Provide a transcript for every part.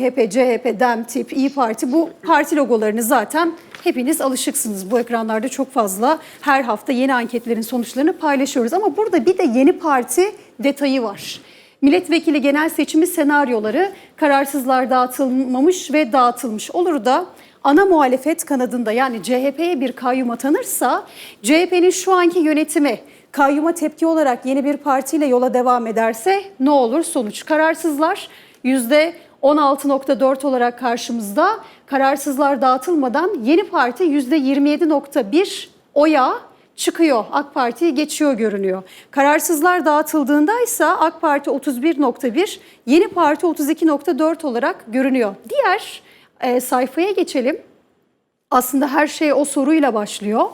MHP, CHP, DEM, TİP, İyi Parti bu parti logolarını zaten hepiniz alışıksınız. Bu ekranlarda çok fazla her hafta yeni anketlerin sonuçlarını paylaşıyoruz. Ama burada bir de yeni parti detayı var. Milletvekili genel seçimi senaryoları kararsızlar dağıtılmamış ve dağıtılmış. Olur da ana muhalefet kanadında yani CHP'ye bir kayyum atanırsa CHP'nin şu anki yönetimi kayyuma tepki olarak yeni bir partiyle yola devam ederse ne olur sonuç? Kararsızlar %16.4 olarak karşımızda. Kararsızlar dağıtılmadan yeni parti %27.1 oya çıkıyor. AK Parti'yi geçiyor görünüyor. Kararsızlar dağıtıldığında ise AK Parti 31.1, yeni parti 32.4 olarak görünüyor. Diğer e, sayfaya geçelim. Aslında her şey o soruyla başlıyor.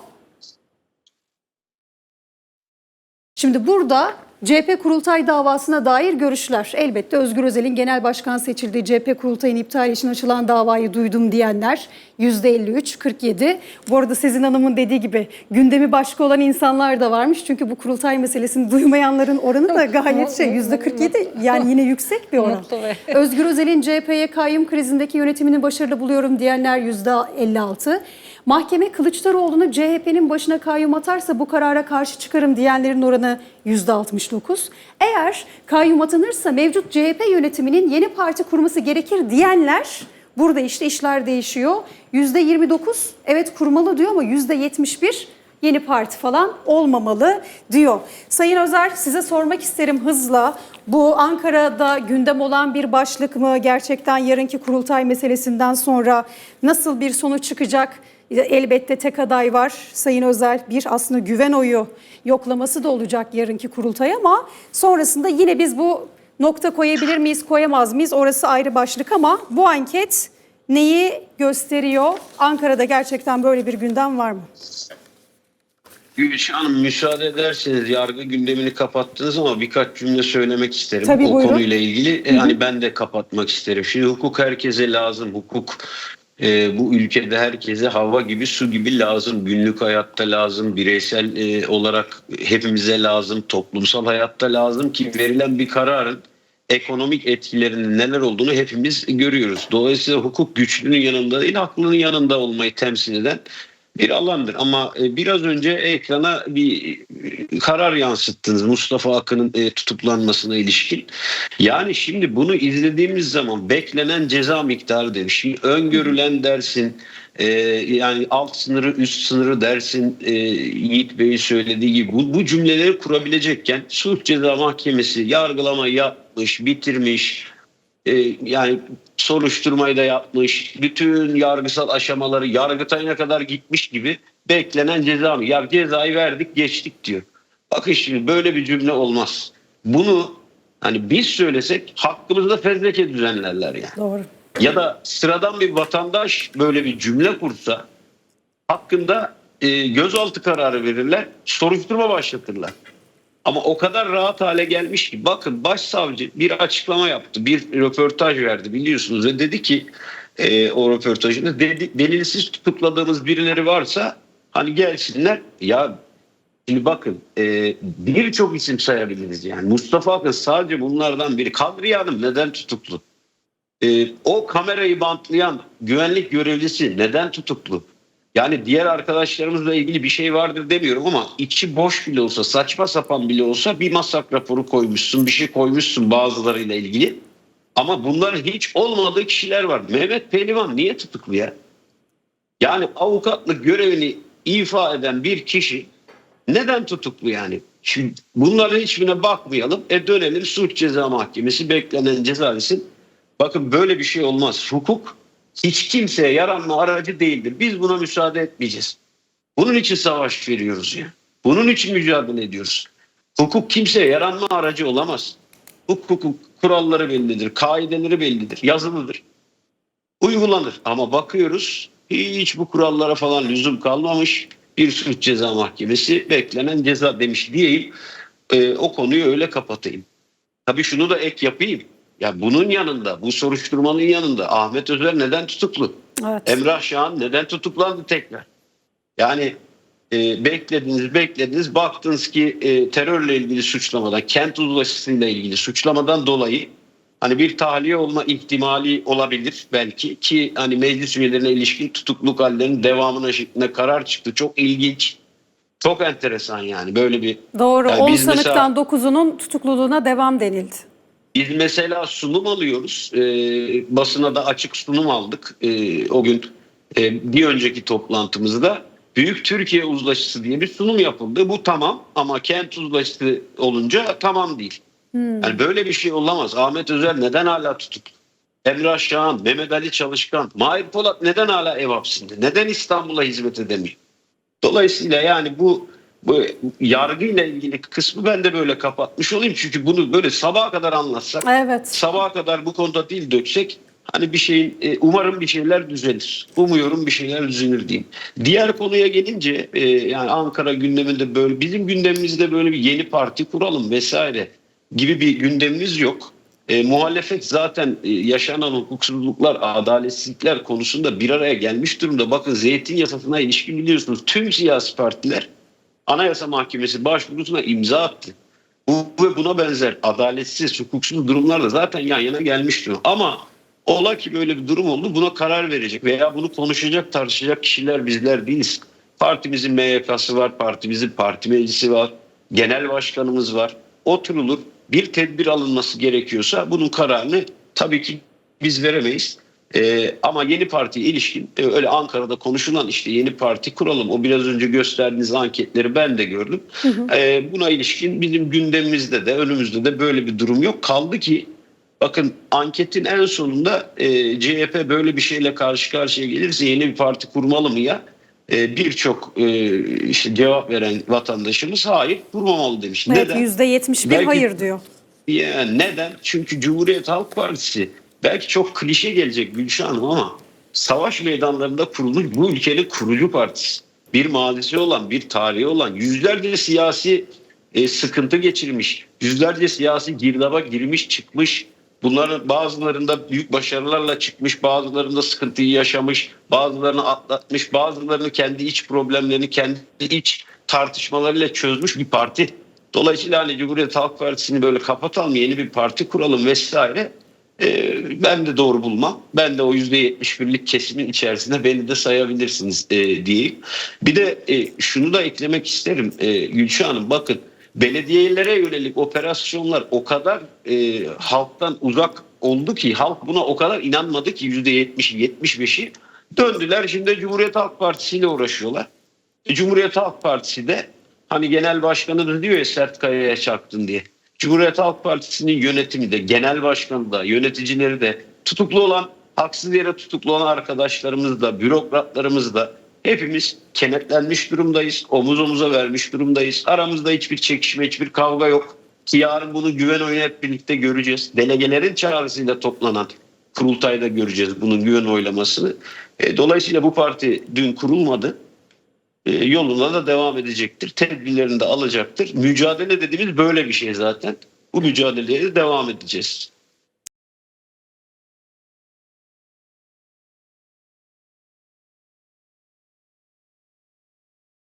Şimdi burada CHP kurultay davasına dair görüşler. Elbette Özgür Özel'in genel başkan seçildiği CHP kurultayın iptali için açılan davayı duydum diyenler %53, 47. Bu arada Sezin Hanım'ın dediği gibi gündemi başka olan insanlar da varmış. Çünkü bu kurultay meselesini duymayanların oranı da gayet şey %47 yani yine yüksek bir oran. Özgür Özel'in CHP'ye kayyum krizindeki yönetimini başarılı buluyorum diyenler %56. Mahkeme Kılıçdaroğlu'nu CHP'nin başına kayyum atarsa bu karara karşı çıkarım diyenlerin oranı %69. Eğer kayyum atanırsa mevcut CHP yönetiminin yeni parti kurması gerekir diyenler burada işte işler değişiyor. %29 evet kurmalı diyor ama %71 yeni parti falan olmamalı diyor. Sayın Özer size sormak isterim hızla. Bu Ankara'da gündem olan bir başlık mı? Gerçekten yarınki kurultay meselesinden sonra nasıl bir sonuç çıkacak? Elbette tek aday var Sayın Özel. Bir aslında güven oyu yoklaması da olacak yarınki kurultay ama sonrasında yine biz bu nokta koyabilir miyiz koyamaz mıyız? Orası ayrı başlık ama bu anket neyi gösteriyor? Ankara'da gerçekten böyle bir gündem var mı? Gülşah Hanım müsaade ederseniz yargı gündemini kapattınız ama birkaç cümle söylemek isterim Tabii, o buyurun. konuyla ilgili. E, hani ben de kapatmak isterim. Şimdi hukuk herkese lazım. Hukuk e, bu ülkede herkese hava gibi su gibi lazım. Günlük hayatta lazım, bireysel e, olarak hepimize lazım, toplumsal hayatta lazım ki verilen bir kararın ekonomik etkilerinin neler olduğunu hepimiz görüyoruz. Dolayısıyla hukuk güçlünün yanında değil, haklının yanında olmayı temsil eden bir alandır. Ama e, biraz önce ekrana bir e, karar yansıttınız Mustafa Akın'ın e, tutuklanmasına ilişkin. Yani şimdi bunu izlediğimiz zaman beklenen ceza miktarı demiş. Şimdi öngörülen dersin, yani alt sınırı üst sınırı dersin Yiğit Bey'in söylediği gibi bu, bu cümleleri kurabilecekken Suç Ceza Mahkemesi yargılamayı yapmış, bitirmiş, e, yani soruşturmayı da yapmış, bütün yargısal aşamaları yargıtayına kadar gitmiş gibi beklenen ceza mı? Ya cezayı verdik geçtik diyor. Bakın şimdi böyle bir cümle olmaz. Bunu hani biz söylesek hakkımızda fezleke düzenlerler yani. Doğru. Ya da sıradan bir vatandaş böyle bir cümle kursa hakkında e, gözaltı kararı verirler, soruşturma başlatırlar. Ama o kadar rahat hale gelmiş ki bakın başsavcı bir açıklama yaptı. Bir röportaj verdi biliyorsunuz ve dedi ki e, o röportajında dedi, delilsiz tutukladığımız birileri varsa hani gelsinler. Ya şimdi bakın e, birçok isim sayabiliriz yani. Mustafa Akın sadece bunlardan biri. Kadriye Hanım neden tutuklu? E, o kamerayı bantlayan güvenlik görevlisi neden tutuklu? Yani diğer arkadaşlarımızla ilgili bir şey vardır demiyorum ama içi boş bile olsa saçma sapan bile olsa bir masak raporu koymuşsun bir şey koymuşsun bazılarıyla ilgili. Ama bunların hiç olmadığı kişiler var. Mehmet Pehlivan niye tutuklu ya? Yani avukatlık görevini ifa eden bir kişi neden tutuklu yani? Şimdi bunların hiçbirine bakmayalım. E dönelim suç ceza mahkemesi beklenen ceza desin. Bakın böyle bir şey olmaz. Hukuk hiç kimseye yaranma aracı değildir. Biz buna müsaade etmeyeceğiz. Bunun için savaş veriyoruz ya. Bunun için mücadele ediyoruz. Hukuk kimseye yaranma aracı olamaz. Hukuk kuralları bellidir, kaideleri bellidir, yazılıdır. Uygulanır ama bakıyoruz hiç bu kurallara falan lüzum kalmamış. Bir suç ceza mahkemesi beklenen ceza demiş diyeyim. Ee, o konuyu öyle kapatayım. Tabii şunu da ek yapayım. Ya bunun yanında, bu soruşturmanın yanında Ahmet Özer neden tutuklu? Evet. Emrah Şahan neden tutuklandı tekrar? Yani e, beklediniz, beklediniz, baktınız ki e, terörle ilgili suçlamadan, kent uzlaşısıyla ilgili suçlamadan dolayı Hani bir tahliye olma ihtimali olabilir belki ki hani meclis üyelerine ilişkin tutukluluk hallerinin devamına şeklinde karar çıktı. Çok ilginç. Çok enteresan yani böyle bir Doğru. Yani 10 biz mesela- sanıktan 9'unun tutukluluğuna devam denildi. Biz mesela sunum alıyoruz. Ee, basına da açık sunum aldık. Ee, o gün e, bir önceki toplantımızda Büyük Türkiye Uzlaşısı diye bir sunum yapıldı. Bu tamam ama kent uzlaşısı olunca tamam değil. Yani böyle bir şey olamaz. Ahmet Özel neden hala tutuklu? Emrah Şahan, Mehmet Ali Çalışkan, Mahir Polat neden hala ev hapsinde? Neden İstanbul'a hizmet edemiyor? Dolayısıyla yani bu bu yargıyla ilgili kısmı ben de böyle kapatmış olayım. Çünkü bunu böyle sabaha kadar anlatsak, Evet. sabaha kadar bu konuda dil döksek hani bir şeyin e, umarım bir şeyler düzelir. Umuyorum bir şeyler düzelir diyeyim. Diğer konuya gelince e, yani Ankara gündeminde böyle bizim gündemimizde böyle bir yeni parti kuralım vesaire gibi bir gündemimiz yok. E, muhalefet zaten e, yaşanan hukuksuzluklar, adaletsizlikler konusunda bir araya gelmiş durumda. Bakın zeytin yasasına ilişkin biliyorsunuz tüm siyasi partiler Anayasa Mahkemesi başvurusuna imza attı. Bu ve buna benzer adaletsiz, hukuksuz durumlar da zaten yan yana gelmiştir. Ama ola ki böyle bir durum oldu buna karar verecek veya bunu konuşacak, tartışacak kişiler bizler değiliz. Partimizin MYK'sı var, partimizin parti meclisi var, genel başkanımız var. Oturulur, bir tedbir alınması gerekiyorsa bunun kararını tabii ki biz veremeyiz. Ee, ama yeni partiye ilişkin e, öyle Ankara'da konuşulan işte yeni parti kuralım. O biraz önce gösterdiğiniz anketleri ben de gördüm. Ee, buna ilişkin bizim gündemimizde de önümüzde de böyle bir durum yok. Kaldı ki bakın anketin en sonunda e, CHP böyle bir şeyle karşı karşıya gelirse yeni bir parti kurmalı mı ya? E, Birçok e, işte cevap veren vatandaşımız hayır kurmamalı demiş. Evet, Neden? %71 Belki- hayır diyor. Ya neden? Çünkü Cumhuriyet Halk Partisi belki çok klişe gelecek Gülşah Hanım ama savaş meydanlarında kurulmuş bu ülkenin kurucu partisi. Bir mazisi olan, bir tarihi olan, yüzlerce siyasi e, sıkıntı geçirmiş, yüzlerce siyasi girdaba girmiş çıkmış. Bunların bazılarında büyük başarılarla çıkmış, bazılarında sıkıntıyı yaşamış, bazılarını atlatmış, bazılarını kendi iç problemlerini, kendi iç tartışmalarıyla çözmüş bir parti. Dolayısıyla hani Cumhuriyet Halk Partisi'ni böyle kapatalım, yeni bir parti kuralım vesaire. Ee, ben de doğru bulmam. Ben de o %71'lik kesimin içerisinde beni de sayabilirsiniz e, diyeyim. Bir de e, şunu da eklemek isterim e, Gülşah Hanım bakın belediyelere yönelik operasyonlar o kadar e, halktan uzak oldu ki halk buna o kadar inanmadı ki %70'i 75'i döndüler şimdi Cumhuriyet Halk Partisi ile uğraşıyorlar. E, Cumhuriyet Halk Partisi de hani genel başkanı da diyor ya sert kayaya çaktın diye. Cumhuriyet Halk Partisi'nin yönetimi de, genel başkanı da, yöneticileri de, tutuklu olan, haksız yere tutuklu olan arkadaşlarımız da, bürokratlarımız da hepimiz kenetlenmiş durumdayız. Omuz omuza vermiş durumdayız. Aramızda hiçbir çekişme, hiçbir kavga yok. Ki yarın bunu güven oyunu hep birlikte göreceğiz. Delegelerin çağrısıyla toplanan kurultayda göreceğiz bunun güven oylamasını. E, dolayısıyla bu parti dün kurulmadı yoluna da devam edecektir. Tedbirlerini de alacaktır. Mücadele dediğimiz böyle bir şey zaten. Bu mücadeleye de devam edeceğiz.